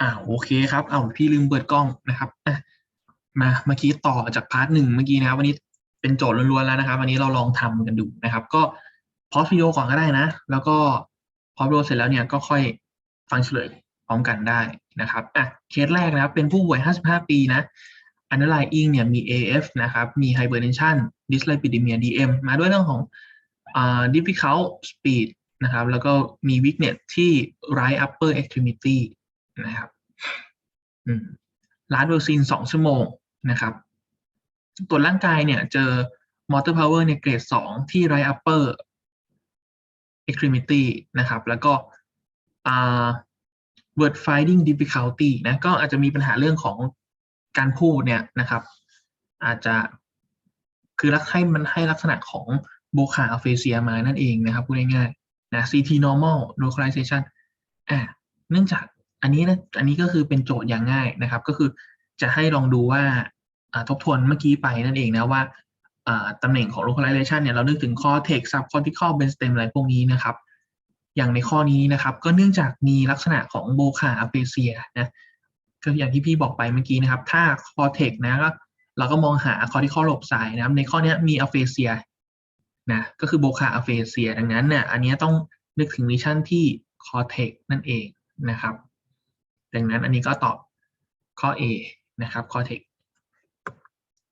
อ่าโอเคครับเอาพี่ลืมเปิดกล้องนะครับมาเมื่อกี้ต่อจากพาร์ทหนึ่งเมื่อกี้นะครับวันนี้เป็นโจทย์ล้วนๆแล้วนะครับ วันนี้เราลองทำกันดูนะครับ ก็พอสวิดีโอก่อนก็ได้นะ แล้วก็พอสวิดีโอเสร็จแล้วเนี่ยก็ค่อยฟังเฉลยพร้อมกันได้นะครับอะเคสแรกนะครับ เป็นผู้ป่วย 55 ปีนะ underlying เนี่ยมี AF นะครับ มี hypertension dyslipidemia DM มาด้วยเรื่องของอ่า difficult speed นะครับ แล้วก็มี weakness ที่ right upper extremity นะครับอืมลาดเวลซินสองชั่วโมงนะครับ ตรวจร่างกายเนี่ยเจอ motor power ในเกรดสองที่ right upper extremity นะครับ แล้วก็อ่า word finding difficulty นะก็อาจจะมีปัญหาเรื่องของการพูดเนี่ยนะครับ อาจจะคือรักให้มันให้ลักษณะของโบคาอัลเฟเซียมานั่นเองนะครับพูดง่ายๆนะ CT normal localization อ่าเนื่องจาก อันนี้นะอันนี้ก็คือเป็นโจทย์อย่างง่ายนะครับ ก็คือจะให้ลองดูว่าทบทวนเมื่อกี้ไปนั่นเองนะว่าตำแหน่งของ localization เนี่ยเรานึกถึง cortex subcortical brainstem อะไรพวกนี้นะครับ อย่างในข้อนี้นะครับ ก็เนื่องจากมีลักษณะของโบคาอัลเฟเซียนะก็อย่างที่พี่บอกไปเมื่อกี้นะครับ ถ้า cortex นะก็เราก็มองหา cortical lobe s i นะครับ ในข้อนี้มีอัลเฟเซียนะก็คือโบคาอัลเฟเซียดังนั้นเนี่ยอันนี้ต้องนึกถึงวิชั่นที่ cortex นั่นเองนะครับ ดังนั้นอันนี้ก็ตอบข้อ A นะครับ cortex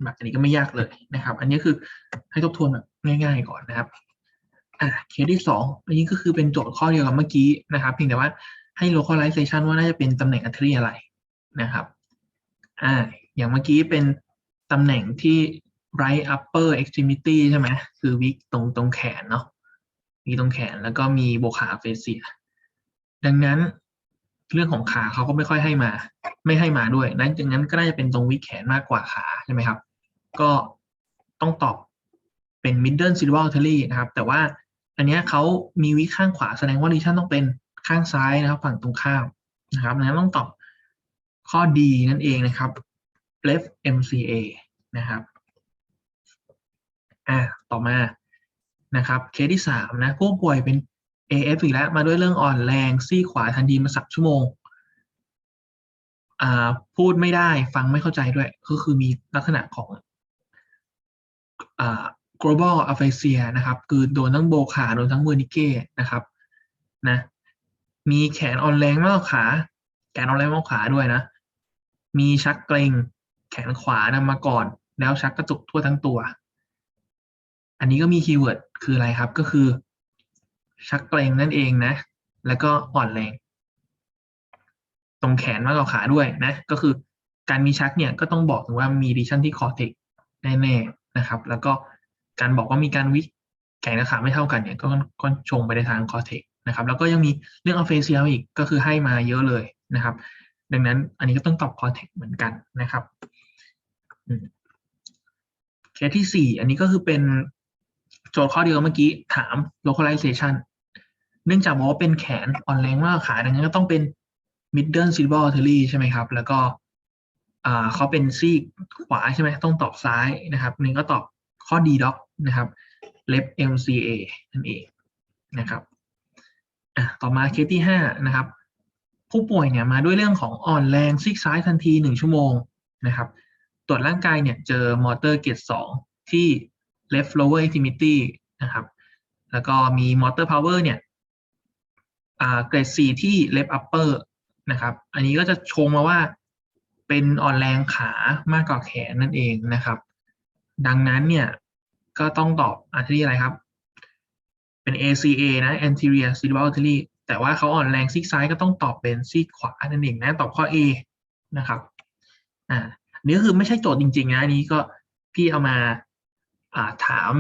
แบบอันนี้ก็ไม่ยากเลยนะครับ อันนี้คือให้ทบทวนแบบง่าย ๆ ก่อนนะครับอะเคสที่สองอันนี้ก็คือเป็นโจทย์ข้อเดียวกับเมื่อกี้นะครับ เพียงแต่ว่าให้ localization ว่าน่าจะเป็นตำแหน่งอัตรีอะไรนะครับอ่าอย่างเมื่อกี้เป็นตำแหน่งที่ right upper extremity ใช่ไหมคือวิกตรงตรงแขนเนาะมีตรงแขนแล้วก็มีโบคาเฟเซีย ดังนั้น เรื่องของขาเขาก็ไม่ค่อยให้มา ไม่ให้มาด้วย นั้นดังนั้นก็น่าจะเป็นตรงวิกแขนมากกว่าขาใช่ไหมครับ ก็ต้องตอบเป็น middle silver artery นะครับ แต่ว่าอันนี้เขามีวิข้างขวาแสดงว่าดิชั่นต้องเป็นข้างซ้ายนะครับ ฝั่งตรงข้ามนะครับดังนั้นต้องตอบข้อดีนั่นเองนะครับ left MCA นะครับอ่าต่อมานะครับ เคสที่สามนะผู้ป่วยเป็น AF อีกแล้วมาด้วยเรื่องอ่อนแรงซี่ขวาทันทีมาสักชั่วโมง อ่า พูดไม่ได้ฟังไม่เข้าใจด้วย ก็คือมีลักษณะของอ่า global aphasia นะครับ คือโดนทั้งโบขาโดนทั้งเวอร์นิเก้นะครับ นะ มีแขนอ่อนแรงมากขา แขนอ่อนแรงมากขาด้วยนะ มีชักเกรงแขนขวานำมาก่อน แล้วชักกระตุกทั่วทั้งตัว อันนี้ก็มีคีย์เวิร์ดคืออะไรครับ ก็คือ ชักเกรงนั่นเองนะ แล้วก็อ่อนแรง ตรงแขนมากกว่าขาด้วยนะ ก็คือการมีชักเนี่ยก็ต้องบอกถึงว่ามีดิชั่นที่คอเทกแน่ๆนะครับ แล้วก็การบอกว่ามีการวิแขนกับขาไม่เท่ากันเนี่ยก็ก็ชงไปในทางคอเทกนะครับ แล้วก็ยังมีเรื่องอัลเฟเซียอีกก็คือให้มาเยอะเลยนะครับ ดังนั้นอันนี้ก็ต้องตอบคอเทกเหมือนกันนะครับเคสที่สี่อันนี้ก็คือเป็นโจทย์ข้อเดียวเมื่อกี้ถาม localization เนื่องจากบอกว่าเป็นแขนอ่อนแรงมากขาดังนั้นก็ต้องเป็น middle silver artery ใช่ไหมครับ แล้วก็อ่าเขาเป็นซีกขวาใช่ไหมต้องตอบซ้ายนะครับนี่ก็ตอบข้อดีด็อกนะครับ left MCA นั่นเองนะครับอะต่อมาเคสที่ห้านะครับ ผู้ป่วยเนี่ยมาด้วยเรื่องของอ่อนแรงซีกซ้ายทันทีหนึ่งชั่วโมงนะครับ ตรวจร่างกายเนี่ยเจอมอเตอร์เกตสองที่ left lower extremity นะครับ แล้วก็มีมอเตอร์พาวเวอร์เนี่ย เกรดสี่ที่ left upper นะครับ อันนี้ก็จะชงมาว่าเป็นอ่อนแรงขามากกว่าแขนนั่นเองนะครับ ดังนั้นเนี่ยก็ต้องตอบอันที่อะไรครับ เป็น ACA นะ anterior cerebral artery แต่ว่าเขาอ่อนแรงซีกซ้ายก็ต้องตอบเป็นซีกขวานั่นเองนะตอบข้อ A นะครับอ่านี่คือไม่ใช่โจทย์จริง ๆ นะอันนี้ก็พี่เอามาอ่าถาม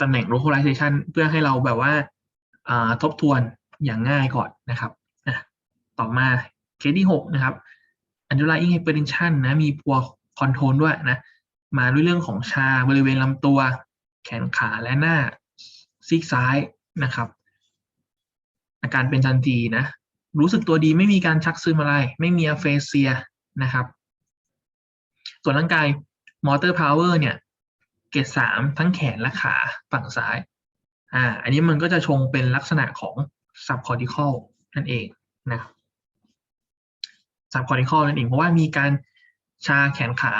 ตำแหน่ง localization เพื่อให้เราแบบว่าอ่าทบทวน อย่างง่ายก่อนนะครับต่อมาเคสที่หกนะครับ underlying hypertension นะมีพัวคอนโทรลด้วยนะมาด้วยเรื่องของชาบริเวณลำตัว แขนขาและหน้าซีกซ้ายนะครับ อาการเป็นทันทีนะ รู้สึกตัวดีไม่มีการชักซึมอะไร ไม่มีอะเฟเซียนะครับ ส่วนร่างกายมอเตอร์พาวเวอร์เนี่ย เกรดสามทั้งแขนและขาฝั่งซ้าย อ่า อันนี้มันก็จะชงเป็นลักษณะของ subcortical นั่นเองนะซับคอร์ติคอลนั่นเองเพราะว่ามีการชาแขนขา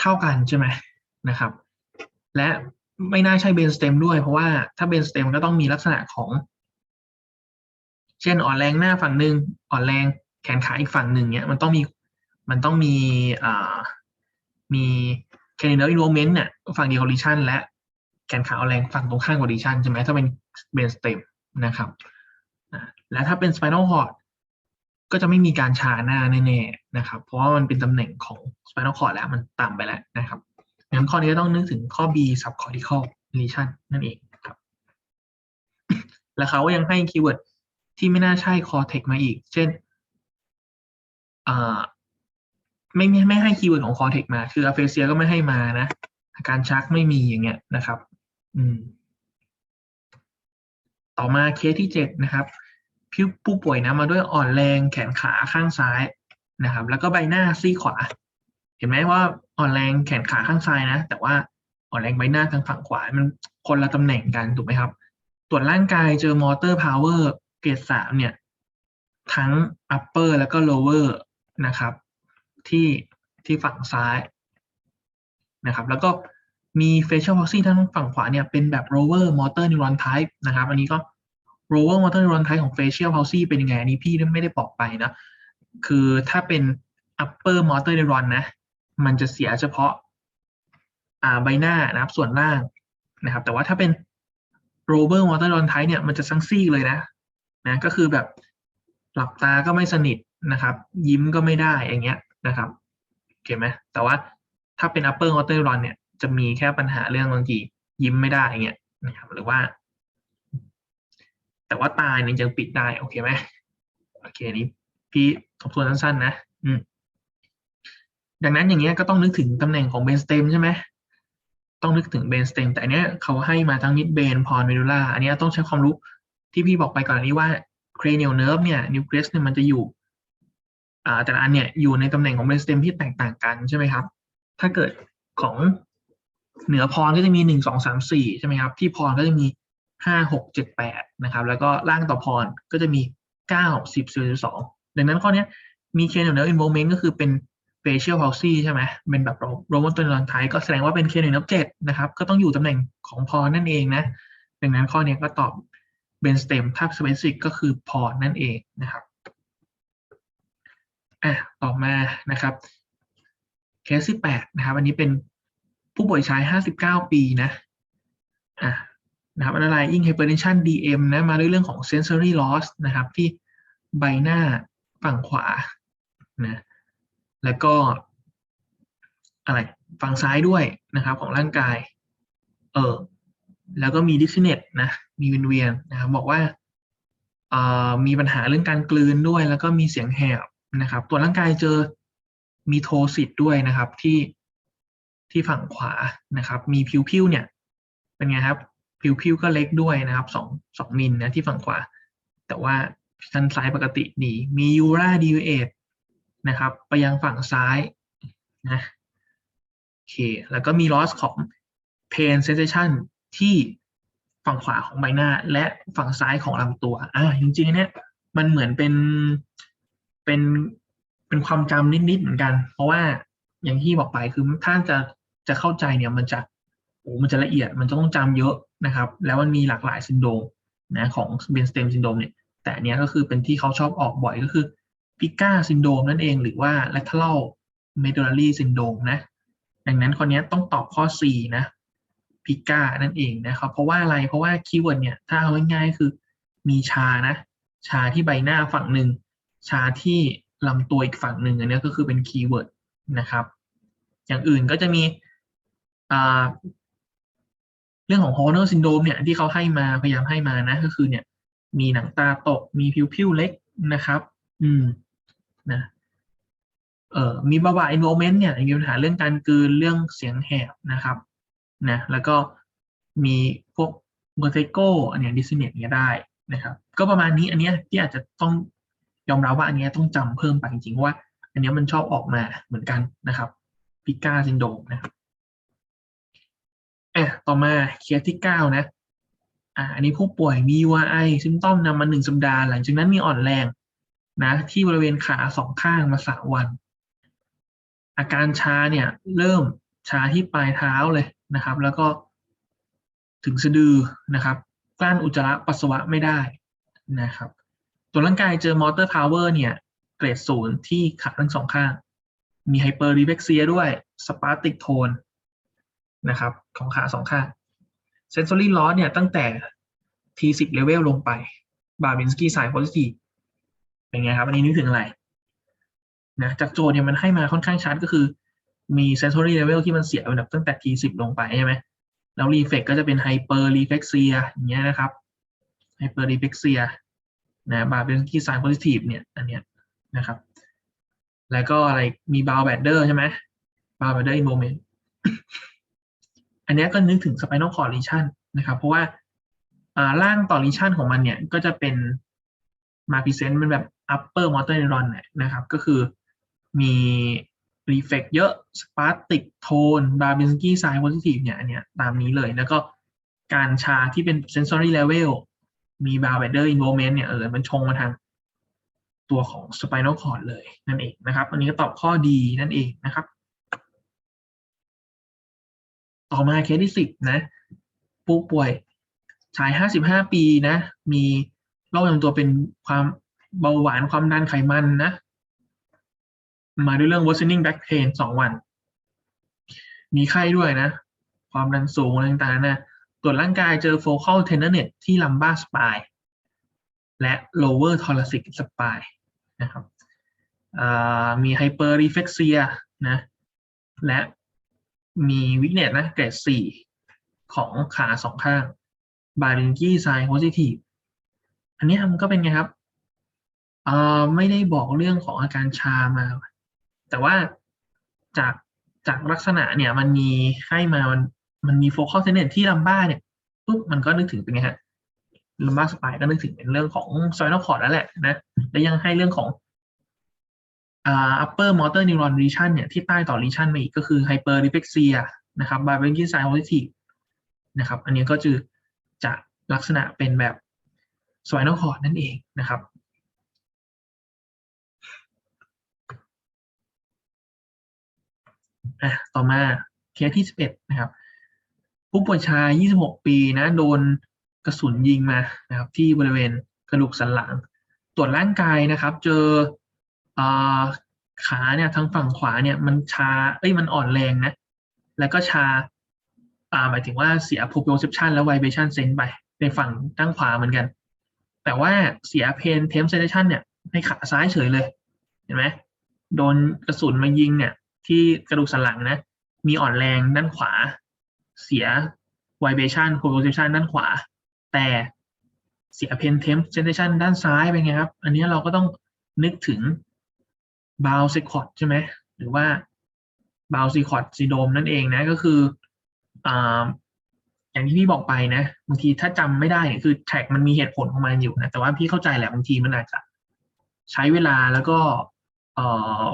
เท่ากันใช่ไหมนะครับ และไม่น่าใช่เบนสเต็มด้วย เพราะว่าถ้าเบนสเต็มก็ต้องมีลักษณะของ เช่นอ่อนแรงหน้าฝั่งหนึ่งอ่อนแรงแขนขาอีกฝั่งหนึ่งเนี้ยมันต้องมีมันต้องมีอ่ามีแคนเนอร์อินโวเมนต์เนี่ยฝั่งเดียวคอลิชันและแขนขาอ่อนแรงฝั่งตรงข้างคอลิชันใช่ไหมถ้าเป็นเบนสเต็ม นะครับและถ้าเป็นสไปนอลคอร์ดก็จะไม่มีการชาหน้าแน่ๆนะครับ เพราะว่ามันเป็นตำแหน่งของสไปนอลคอร์ดแล้วมันต่ำไปแล้วนะครับงั้นข้อนี้ก็ต้องนึกถึงข้อ B subcortical lesion นั่นเองครับ และเขาก็ยังให้คีย์เวิร์ดที่ไม่น่าใช่ cortex มาอีก เช่นไม่ไม่ไม่ให้คีย์เวิร์ดของ cortex มา คือ aphasia ก็ไม่ให้มานะอาการชักไม่มีอย่างเงี้ยนะครับ อืม ต่อมาเคสที่เจ็ดนะครับผู้ผู้ป่วยนะมาด้วยอ่อนแรงแขนขาข้างซ้ายนะครับ แล้วก็ใบหน้าซีขวา เห็นไหมว่าอ่อนแรงแขนขาข้างซ้ายนะ แต่ว่าอ่อนแรงใบหน้าทางฝั่งขวา มันคนละตำแหน่งกันถูกไหมครับ ตรวจร่างกายเจอมอเตอร์พาวเวอร์เกรดสามเนี่ย ทั้ง upper แล้วก็ lower นะครับ ที่ที่ฝั่งซ้ายนะครับ แล้วก็ มี facial palsy ทั้งฝั่งขวาเนี่ยเป็นแบบ lower motor neuron type นะครับ อันนี้ก็ lower motor neuron type ของ facial palsy เป็นยังไงอันนี้พี่ไม่ได้บอกไปนะ คือถ้าเป็น upper motor neuron นะ มันจะเสียเฉพาะใบหน้านะครับส่วนล่างนะครับ แต่ว่าถ้าเป็น lower motor neuron type เนี่ยมันจะทั้งซี่เลยนะนะก็คือแบบหลับตาก็ไม่สนิทนะครับ ยิ้มก็ไม่ได้อย่างเงี้ยนะครับโอเคไหมแต่ว่าถ้าเป็น upper motor neuron เนี่ย จะมีแค่ปัญหาเรื่องบางทียิ้มไม่ได้เงี้ยนะครับ หรือว่า แต่ว่าตาเนี่ยยังปิดได้ โอเคไหมโอเคนี้ พี่ทบทวนสั้นๆนะอืมดังนั้นอย่างเงี้ยก็ต้องนึกถึงตำแหน่งของเบนสเต็มใช่ไหมต้องนึกถึงเบนสเต็มแต่อันเนี้ยเขาให้มาทั้งมิดเบนพรเมดูล่าอันเนี้ยต้องใช้ความรู้ที่พี่บอกไปก่อนอันนี้ว่า cranial nerve เนี่ย nucleus เนี่ยมันจะอยู่อ่าแต่ละอันเนี่ยอยู่ในตำแหน่งของเบนสเต็มที่แตกต่างกันใช่ไหมครับ ถ้าเกิดของ เหนือพรก็จะมีหนึ่งสองสามสี่ใช่ไหมครับ ที่พรก็จะมีห้าหกเจ็ดแปดนะครับ แล้วก็ล่างต่อพรก็จะมีเก้าสิบสิบสองดังนั้นข้อนี้มี cranial nerve involvement ก็คือเป็น facial palsy ใช่ไหมเป็นแบบ Roman neuron type ก็แสดงว่าเป็น cranial nerve เจ็ดนะครับ ก็ต้องอยู่ตำแหน่งของพรนั่นเองนะ ดังนั้นข้อนี้ก็ตอบเป็นสเตมถ้า specific ก็คือพรนั่นเองนะครับอะต่อมานะครับเคสที่แปดนะครับ อันนี้เป็น ผู้ป่วยชายห้าสิบเก้าปีนะอะนะครับอะไร ing hypertension DM นะ มาด้วยเรื่องของ sensory loss นะครับ ที่ใบหน้าฝั่งขวานะแล้วก็อะไรฝั่งซ้ายด้วยนะครับของร่างกาย เออแล้วก็มีดิสเนตนะ มีเวียนๆนะครับบอกว่ามีปัญหาเรื่องการกลืนด้วย แล้วก็มีเสียงแหบนะครับ ตัวร่างกายเจอมีโทซิตด้วยนะครับ ที่ ที่ฝั่งขวานะครับ มีผิวผิวเนี่ยเป็นไงครับผิวผิวก็เล็กด้วยนะครับสองสองมิลนะที่ฝั่งขวา แต่ว่าชั้นซ้ายปกติดีมียูราดีเอทนะครับ ไปยังฝั่งซ้ายนะโอเค แล้วก็มี loss ของ pain sensation ที่ฝั่งขวาของใบหน้า และฝั่งซ้ายของลำตัวอ่าจริงๆเนี่ยมันเหมือนเป็นเป็นเป็นความจำนิดๆเหมือนกัน เพราะว่าอย่างที่บอกไปคือถ้าจะ จะเข้าใจเนี่ยมันจะโอ้มันจะละเอียดมันจะต้องจำเยอะนะครับ แล้วมันมีหลากหลายซินโดรมนะของเบนสเตมซินโดรมเนี่ยแต่เนี้ยก็คือเป็นที่เขาชอบออกบ่อยก็คือพิก้าซินโดรมนั่นเองหรือว่า lateral medullary syndrome นะ ดังนั้นคนนี้ต้องตอบข้อ4นะพิก้านั่นเองนะครับ เพราะว่าอะไรเพราะว่าคีย์เวิร์ดเนี่ยถ้าเอาง่ายๆคือมีชานะ ชาที่ใบหน้าฝั่งหนึ่งชาที่ลำตัวอีกฝั่งหนึ่งอันนี้ก็คือเป็นคีย์เวิร์ดนะครับ อย่างอื่นก็จะมี เรื่องของฮอร์เนอร์ซินโดมเนี่ยที่เขาให้มาพยายามให้มานะก็คือเนี่ย มีหนังตาตกมีผิวผิวเล็กนะครับ อืมนะเอ่อมีบาบาอินโวเมนต์เนี่ยมีปัญหาเรื่องการกลืนเรื่องเสียงแหบนะครับนะแล้วก็มีพวกเมอร์เทโกอันเนี้ยดิสเนตเนี้ยได้นะครับ ก็ประมาณนี้อันเนี้ยที่อาจจะต้องยอมรับว่าอันเนี้ยต้องจำเพิ่มไปจริงๆว่า อันเนี้ยมันชอบออกมาเหมือนกันนะครับพิก้าซินโดมนะครับ อะต่อมาเคสที่เก้านะอ่าอันนี้ผู้ป่วยมี URI ซิมตอมนำมาหนึ่งสัปดาห์หลังจากนั้นมีอ่อนแรงนะที่บริเวณขาสองข้างมาสามวัน อาการชาเนี่ยเริ่มชาที่ปลายเท้าเลยนะครับ แล้วก็ถึงสะดือนะครับกลั้นอุจจาระปัสสาวะไม่ได้นะครับ ตัวร่างกายเจอมอเตอร์พาวเวอร์เนี่ย เกรดศูนย์ที่ขาทั้งสองข้าง มีไฮเปอร์รีเบกเซียด้วย สปาร์ติกโทน นะครับ ของขาสองข้างเซนซอรี่ลอสเนี่ยตั้งแต่ T10 เลเวลลงไปบาบินสกี้สายโพซิทีฟเป็นไงครับ อันนี้นึกถึงอะไรนะจากโจทย์เนี่ยมันให้มาค่อนข้างชัดก็คือ มีเซนซอรี่เลเวลที่มันเสียไปแบบตั้งแต่ T10 ลงไปใช่ไหมแล้วรีเฟกก็จะเป็นไฮเปอร์รีเฟกเซียอย่างเงี้ยนะครับไฮเปอร์รีเฟกเซียนะบาบินสกี้สายโพซิทีฟเนี่ย อันเนี้ยนะครับ แล้วก็อะไรมีบาวแบดเดอร์ใช่ไหมบาวแบดเด อันนี้ก็นึกถึง spinal cord lesion นะครับ เพราะว่าอ่าร่างต่อ lesion ของมันเนี่ย ก็จะเป็นมาพิเศษเป็นแบบ upper motor neuron เนี่ยนะครับ ก็คือมี reflex เยอะ spastic tone Babinski sign positive เนี่ยอันเนี้ยตามนี้เลยแล้วก็การชาที่เป็น sensory level มี Bowbladder involvement เนี่ยเออมันชงมาทางตัวของ spinal cord เลยนั่นเองนะครับ อันนี้ก็ตอบข้อดีนั่นเองนะครับ ต่อมาเคสที่สิบนะ ผู้ป่วยชายห้าสิบห้าปีนะ มีโรคประจำตัวเป็นความเบาหวานความดันไขมันนะ มาด้วยเรื่อง worsening back pain สองวัน มีไข้ด้วยนะ ความดันสูงอะไรต่างๆนะตรวจร่างกายเจอ focal tenderness ที่ lumbar spine และ lower thoracic spine นะครับมี hyperreflexia นะ และ มีวิกเนตนะเกรดสี่ของขาสองข้างบารินกี้ไซโพซิทีฟอันนี้มันก็เป็นไงครับเอ่อไม่ได้บอกเรื่องของอาการชามา แต่ว่าจากจากลักษณะเนี่ยมันมีให้มามันมันมีโฟกัสเทนเนตที่ลัมบ้าเนี่ยปุ๊บมันก็นึกถึงเป็นไงฮะลัมบ้าสปายก็นึกถึงเป็นเรื่องของซอยนอคอร์ดนั่นแหละนะ แล้วยังให้เรื่องของ upper motor neuron region เนี่ยที่ใต้ต่อ region มาอีกก็คือ hyperreflexia นะครับ b a r e r g i n sign positive นะครับ อันนี้ก็จะจะลักษณะเป็นแบบ spinal cord นั่นเองนะครับอะต่อมาเคสที่ 11 นะครับ ผู้ป่วยชาย 26 ปีนะโดนกระสุนยิงมานะครับที่บริเวณกระดูกสันหลัง ตรวจร่างกายนะครับ เจอ ขาเนี่ยทางฝั่งขวาเนี่ยมันชาเอ้ยมันอ่อนแรงนะ แล้วก็ชาอ่าหมายถึงว่าเสีย proprioception และ vibration sense ไปในฝั่งด้านขวาเหมือนกัน แต่ว่าเสีย pain temp sensation เนี่ยในขาซ้ายเฉยเลย เห็นไหมโดนกระสุนมายิงเนี่ย ที่กระดูกสันหลังนะ มีอ่อนแรงด้านขวา เสีย vibration proprioception ด้านขวา แต่เสีย pain temp sensation ด้านซ้ายเป็นไงครับ อันนี้เราก็ต้องนึกถึง บาวซิคอตใช่ไหมหรือว่าบาวซิคอตซีโดมนั่นเองนะก็คืออ่าอย่างที่พี่บอกไปนะบางทีถ้าจำไม่ได้เนี่ยคือแท็กมันมีเหตุผลของมันอยู่นะแต่ว่าพี่เข้าใจแหละบางทีมันอาจจะใช้เวลาแล้วก็เอ่อ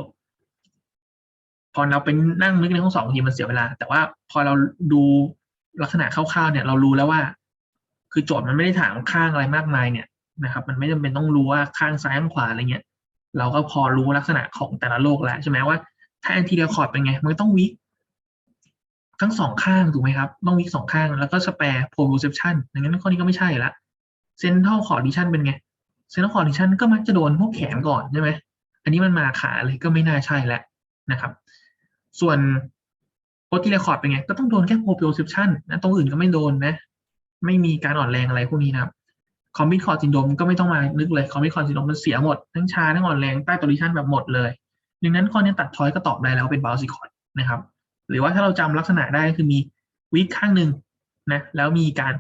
พอเราไปนั่งนึกในห้องสองบางทีมันเสียเวลา แต่ว่าพอเราดูลักษณะคร่าวๆเนี่ย เรารู้แล้วว่า คือโจทย์มันไม่ได้ถามข้างอะไรมากมายเนี่ยนะครับ มันไม่จำเป็นต้องรู้ว่าข้างซ้ายข้างขวาอะไรเงี้ย เราก็พอรู้ลักษณะของแต่ละโรคแล้วใช่ไหมว่า ถ้าแอนทีเดียคอร์ดเป็นไง มันต้องวิกทั้งสองข้างถูกไหมครับ ต้องวิกสองข้าง แล้วก็สเปร์โพรเซปชันดังนั้นข้อนี้ก็ไม่ใช่ละเซนทรัลคอร์ดิชันเป็นไงเซนทรัลคอร์ดิชันก็มักจะโดนพวกแขนก่อนใช่ไหมอันนี้มันมาขาเลยก็ไม่น่าใช่แล้วนะครับ ส่วนโปรตีเรคอร์ดเป็นไง ก็ต้องโดนแค่โพรเซปชันนะตรงอื่นก็ไม่โดนนะ ไม่มีการอ่อนแรงอะไรพวกนี้นะครับ คอมบิคอร์ซินโดมก็ไม่ต้องมานึกเลยคอมบิคอร์ซินโดมมันเสียหมด ทั้งชาทั้งอ่อนแรงใต้ตัวดิชันแบบหมดเลยดังนั้นข้อนี้ตัดทอยก็ตอบได้แล้วเป็นบาลซิคอร์ดนะครับ หรือว่าถ้าเราจำลักษณะได้คือมีวิกข้างหนึ่งนะแล้วมีการ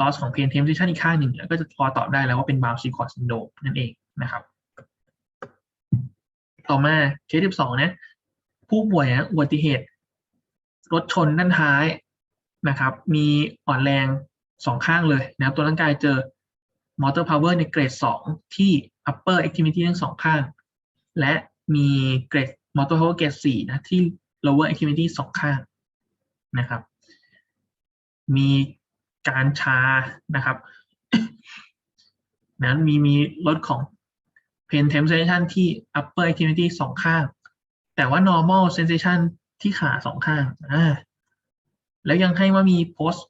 loss ของเพนเทมซิชันอีกข้างหนึ่งก็จะพอตอบได้แล้วว่าเป็นบาลซิคอร์ซินโดมนั่นเองนะครับ ต่อมาเคสที่สองนะผู้ป่วยอุบัติเหตุ รถชนด้านท้ายนะครับ มีอ่อนแรงสองข้างเลยนะครับตัวร่างกายเจอ มอเตอร์พาวเวอร์ในเกรด 2 ที่ upper activity ทั้งสองข้าง และมีเกรดมอเตอร์พาวเวอร์เกรด 4 นะที่ lower activity สองข้างนะครับ มีการชานะครับนั้นมีมีลดของ pain sensation ที่ upper activity สองข้าง แต่ว่า normal sensation ที่ขาสองข้างอ่าแล้วยังให้ว่ามี post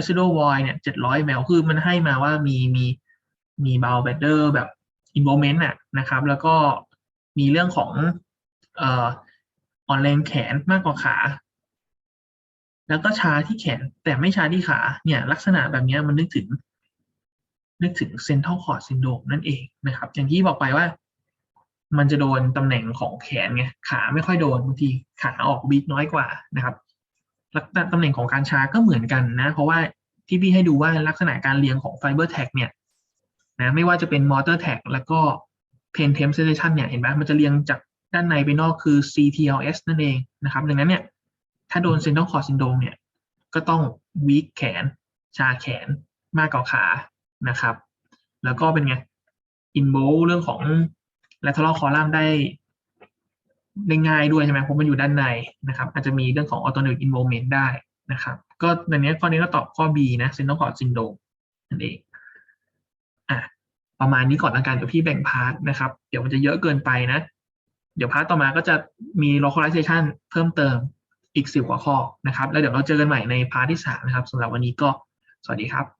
residual void เนี่ย700 ml คือมันให้มาว่ามีมีมีเบาแบดเดอร์แบบ involvement น่ะนะครับ แล้วก็มีเรื่องของเอ่ออ่อนแรงแขนมากกว่าขา แล้วก็ชาที่แขนแต่ไม่ชาที่ขาเนี่ยลักษณะแบบนี้มันนึกถึง นึกถึง central cord syndrome นั่นเองนะครับ อย่างที่บอกไปว่ามันจะโดนตำแหน่งของแขนไงขาไม่ค่อยโดนบางทีขาออกบีทน้อยกว่านะครับ ลักษณะตำแหน่งของการชาก็เหมือนกันนะ เพราะว่าที่พี่ให้ดูว่าลักษณะการเรียงของไฟเบอร์แท็กเนี่ยนะไม่ว่าจะเป็นมอเตอร์แท็กแล้วก็เพนเทมเซนชันเนี่ยเห็นไหมมันจะเรียงจากด้านในไปนอกคือ CTLS นั่นเองนะครับ ดังนั้นเนี่ยถ้าโดนเซน t ร a l คอร์ซินโดมเนี่ยก็ต้องวีคแขน ชาแขนมากกว่าขานะครับ แล้วก็เป็นไงอินโบเรื่องของ lateral column ได้ ได้ง่ายด้วยใช่ไหมเพราะมันอยู่ด้านในนะครับ อาจจะมีเรื่องของ autonomic involvement ได้นะครับ ก็ในนี้ข้อนี้ก็ตอบข้อ B นะ central cord syndrome นั่นเองอะประมาณนี้ก่อนละกันเดี๋ยวพี่แบ่งพาร์ทนะครับ เดี๋ยวมันจะเยอะเกินไปนะ เดี๋ยวพาร์ทต่อมาก็จะมี localization เพิ่มเติมอีกสิบกว่าข้อนะครับ แล้วเดี๋ยวเราเจอกันใหม่ในพาร์ทที่สามนะครับสำหรับวันนี้ก็สวัสดีครับ